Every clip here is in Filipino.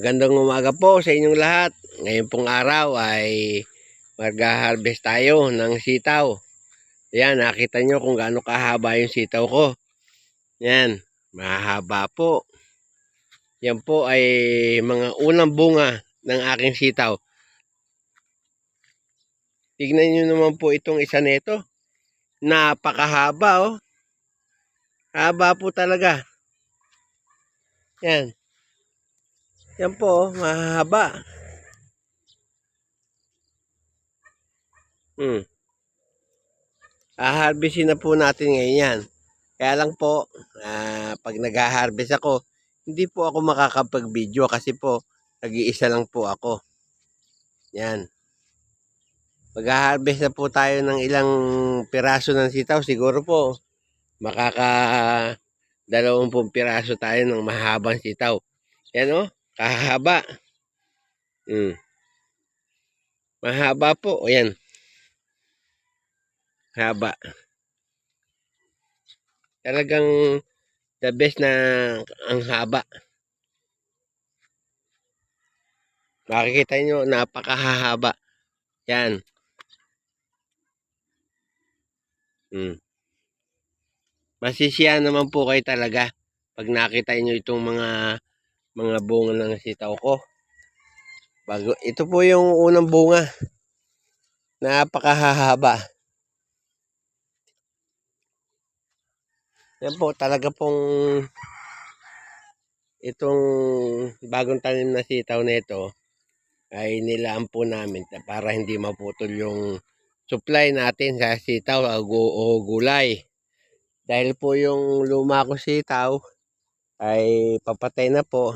Magandang umaga po sa inyong lahat. Ngayon pong araw ay mag-harvest tayo ng sitaw. Yan, nakita nyo kung gaano kahaba yung sitaw ko. Yan, mahaba po. Yan po ay mga unang bunga ng aking sitaw. Tignan nyo naman po itong isa nito. Napakahaba oh. Haba po talaga. Yan. Yan po, oh, mahaba. Hmm. Haharvestin na po natin ngayon yan. Kaya lang po, ah, pag nag-harvest ako, hindi po ako makakapag-video kasi po, nag-iisa lang po ako. Yan. Mag-harvest na po tayo ng ilang piraso ng sitaw. Siguro po, makaka dalawampung piraso tayo ng mahabang sitaw. Yan o, kahaba. Hmm. Mahaba po. O yan. Haba. Talagang the best na ang haba. Makikita nyo, napakahaba. Yan. Hmm. Masisiya naman po kayo talaga pag nakita nyo itong mga mga bunga ng sitaw ko. Bago, ito po yung unang bunga. Napakahaba. Yan po, talaga pong itong bagong tanim na sitaw na ito ay nilaan po namin para hindi maputol yung supply natin sa sitaw o gulay. Dahil po yung luma ko sitaw ay papatay na po.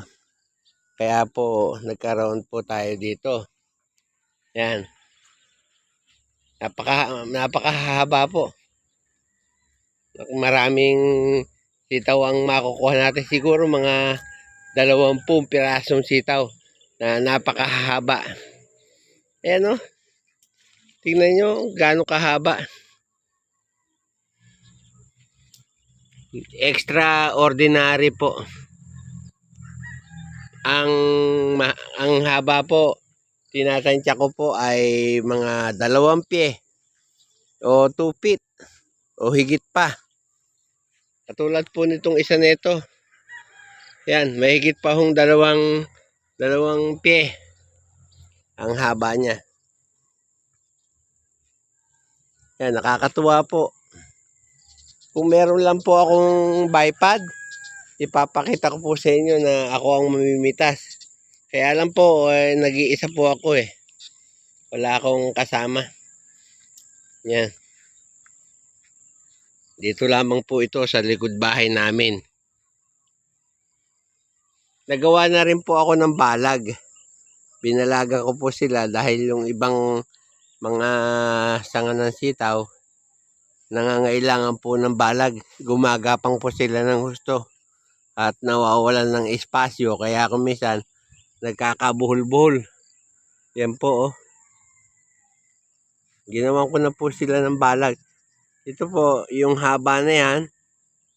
Kaya po nagkaroon po tayo dito. Yan. Napaka, napakahaba po. Maraming sitaw ang makukuha natin. Siguro mga dalawampung pirasong sitaw na napakahaba. Ayan o. Tingnan nyo gaano kahaba. Extraordinary po. Ang ang haba po tinatansya ko po ay mga dalawang pie o 2 feet o higit pa. Katulad po nitong isa nito. Yan, may higit pa hong dalawang dalawang pie ang haba niya. Yan, nakakatuwa po. Kung meron lang po akong bipod, ipapakita ko po sa inyo na ako ang mamimitas. Kaya lang po, eh, nag-iisa po ako eh. Wala akong kasama. Yan. Dito lamang po ito sa likod bahay namin. Nagawa na rin po ako ng balag. Binalaga ko po sila dahil yung ibang mga sanga ng sitaw, nangangailangan po ng balag. Gumagapang po sila ng husto at nawawalan ng espasyo. Kaya kung minsan, nagkakabuhol-buhol. Yan po, oh. Ginawan ko na po sila ng balag. Ito po, yung haba na yan,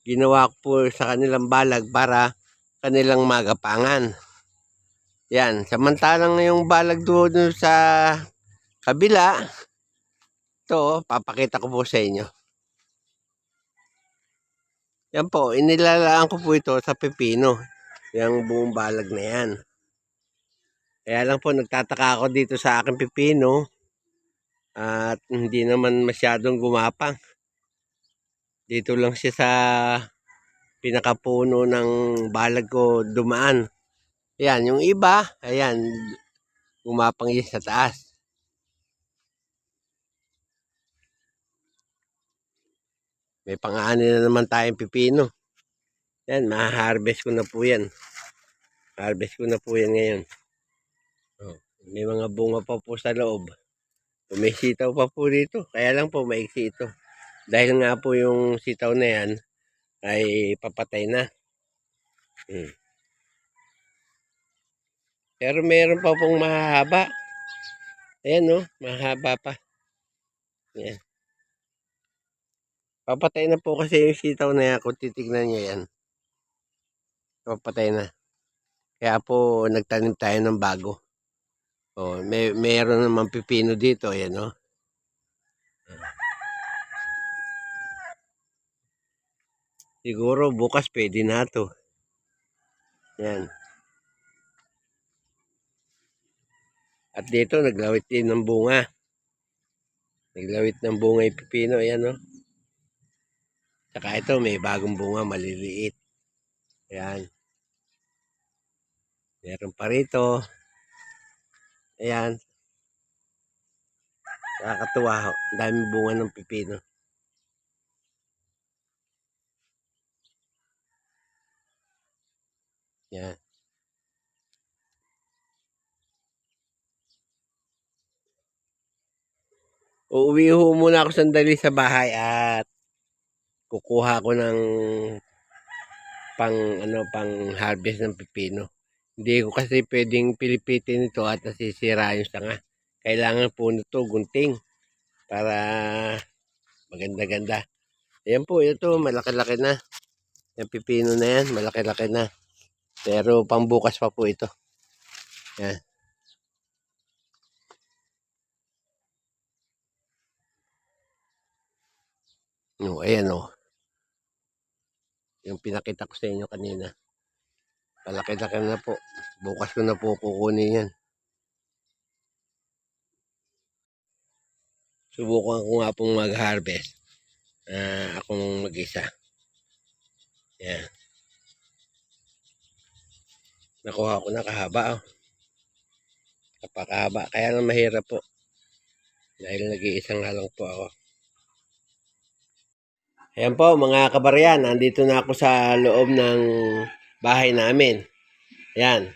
ginawa ko po sa kanilang balag para kanilang magapangan. Yan, samantalang yung balag doon sa kabila, ito, oh, papakita ko po sa inyo. Yan po, inilalaan ko po ito sa pepino. Yung buong balag na yan. Kaya lang po nagtataka ako dito sa aking pepino at hindi naman masyadong gumapang. Dito lang siya sa pinakapuno ng balag ko dumaan. Ayan, yung iba, ayan, gumapang yan sa taas. May pang-aani na naman tayong pipino. Yan, ma-harvest ko na po yan. Harvest ko na po yan ngayon. Oh, may mga bunga pa po sa loob. May sitaw pa po dito. Kaya lang po maiksi ito. Dahil nga po yung sitaw na yan ay papatay na. Hmm. Pero meron pa pong mahahaba. Ayan no, mahaba pa. Ayan. Papatay na po kasi yung sitaw na yan. Titignan nyo yan. Papatay na. Kaya po nagtanim tayo ng bago. Oh, may meron naman pipino dito, ayan oh. Siguro bukas pwede na to. Yan. At dito naglawit din ng bunga. Naglawit ng bunga yung pipino, ayan oh. Saka ito may bagong bunga maliliit. Ayan. Meron pa rito. Ayan. Nakakatuwa. Ang daming bunga ng pipino. Yan. Uuwi ho muna ako sandali sa bahay at kukuha ko ng pang ano pang harvest ng pipino. Hindi ko kasi pwedeng pilipitin ito at nasisira yung sanga. Kailangan po nito gunting para maganda-ganda. Ayan po, ito malaki-laki na. Yung pipino na yan, malaki-laki na. Pero pambukas pa po ito. Yan. No, ayan o. Yung pinakita ko sa inyo kanina. Malaki-laki na po. Bukas ko na po kukunin yan. Subukan ko nga pong mag-harvest. Ah, akong mag-isa. Yan. Nakuha ko na kahaba. Oh. Kapakahaba. Kaya lang mahirap po. Dahil nag-iisang nga lang po ako. Ayan po mga kabaryan, nandito na ako sa loob ng bahay namin. Ayan.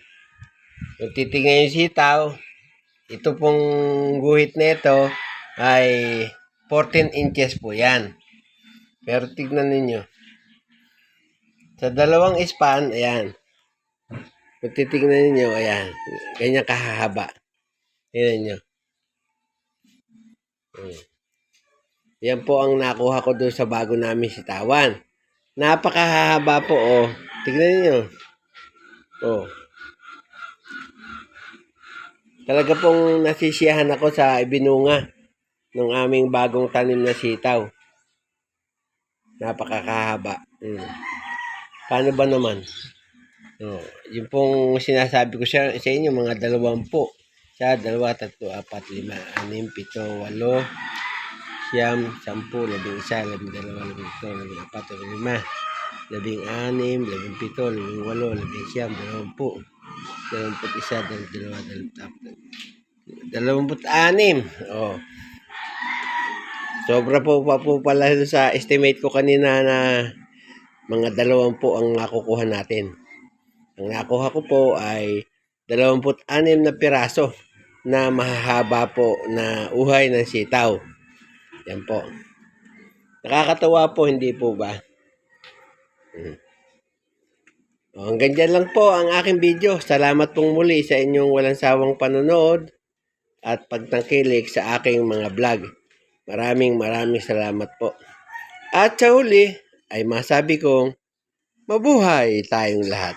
Kung titingnan yung sitaw, ito pong guhit nito ay 14 inches po yan. Pero tignan ninyo. Sa dalawang span, ayan. Kung titignan ninyo, ayan. Ganyan kahahaba. Tingnan nyo. Hmm. Yan po ang nakuha ko doon sa bago namin sitawan. Napakahaba po, oh. Tignan niyo. Oh. Talaga pong nasisiyahan ako sa ibinunga ng aming bagong tanim na sitaw. Napakakahaba. Hmm. Paano ba naman? Oh, yung pong sinasabi ko siya, sa inyo, mga dalawampu. Siya, dalawa, tatlo, apat, lima, anim, pito, walo, siyam, sampu, labing isa, labing dalawa, labing ito, labing apat, labing lima, labing anim, labing pito, labing walo, labing siyam, dalawampu, dalawamput isa, dalawang dalawa, dalawang tatlo, dalawamput anim. Oh. Sobra po pa po pala sa estimate ko kanina na mga dalawampu ang nakukuha natin. Ang nakuha ko po ay dalawamput anim na piraso na mahahaba po na uhay ng sitaw. Yan po. Nakakatawa po, hindi po ba? Hmm. O, hanggang dyan lang po ang aking video. Salamat pong muli sa inyong walang sawang panonood at pagtangkilik sa aking mga vlog. Maraming maraming salamat po. At sa huli ay masabi kong mabuhay tayong lahat.